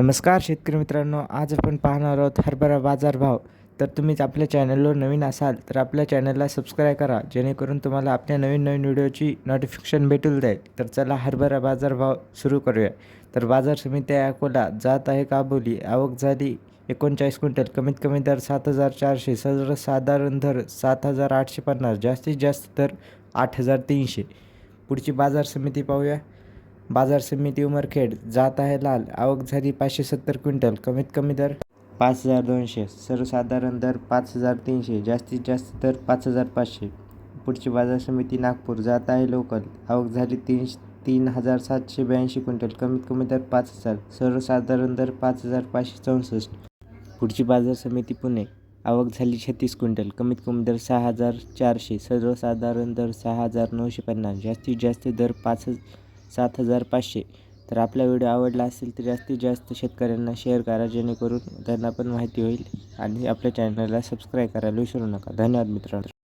नमस्कार शेतकरी मित्रांनो आज आपण पाहणार आहोत हरभरा बाजारभाव तर तुम्हीच आपल्या चॅनलवर नवीन असाल तर आपल्या चॅनलला सबस्क्राईब करा जेणेकरून तुम्हाला आपल्या नवीन नवीन व्हिडिओची नोटिफिकेशन भेटून जाईल. तर चला हरभरा बाजारभाव सुरू करूया. तर बाजार समिती अकोला जात आहे काबोली आवक झाली एकोणचाळीस क्विंटल कमीत कमी दर सात हजार चारशे सर्वसाधारण दर सात हजार आठशे पन्नास जास्तीत जास्त दर आठ हजार तीनशे. पुढची बाजार समिती पाहूया. बाजार समिती उमरखेड जात आहे लाल आवक झाली पाचशे सत्तर क्विंटल कमीत कमी दर पाच हजार दोनशे सर्वसाधारण दर पाच हजार तीनशे जास्तीत जास्त दर पाच हजार पाचशे. पुढची बाजार समिती नागपूर जात आहे लोकल आवक झाली तीन तीन हजार सातशे ब्याऐंशी क्विंटल कमीत कमी दर पाच हजार सर्वसाधारण दर पाच हजार पाचशे चौसष्ट. पुढची बाजार समिती पुणे आवक झाली छत्तीस क्विंटल कमीत कमी दर सहा हजार चारशे सर्वसाधारण दर सहा हजार नऊशे पन्नास जास्तीत जास्त दर पाच हजार सात हजार पाचशे. तर आपला व्हिडिओ आवडला असेल तर जास्तीत जास्त शेतकऱ्यांना शेअर करा जेणेकरून त्यांना पण माहिती होईल. आणि आपल्या चॅनलला सबस्क्राईब करायला विसरू नका. धन्यवाद मित्रांनो.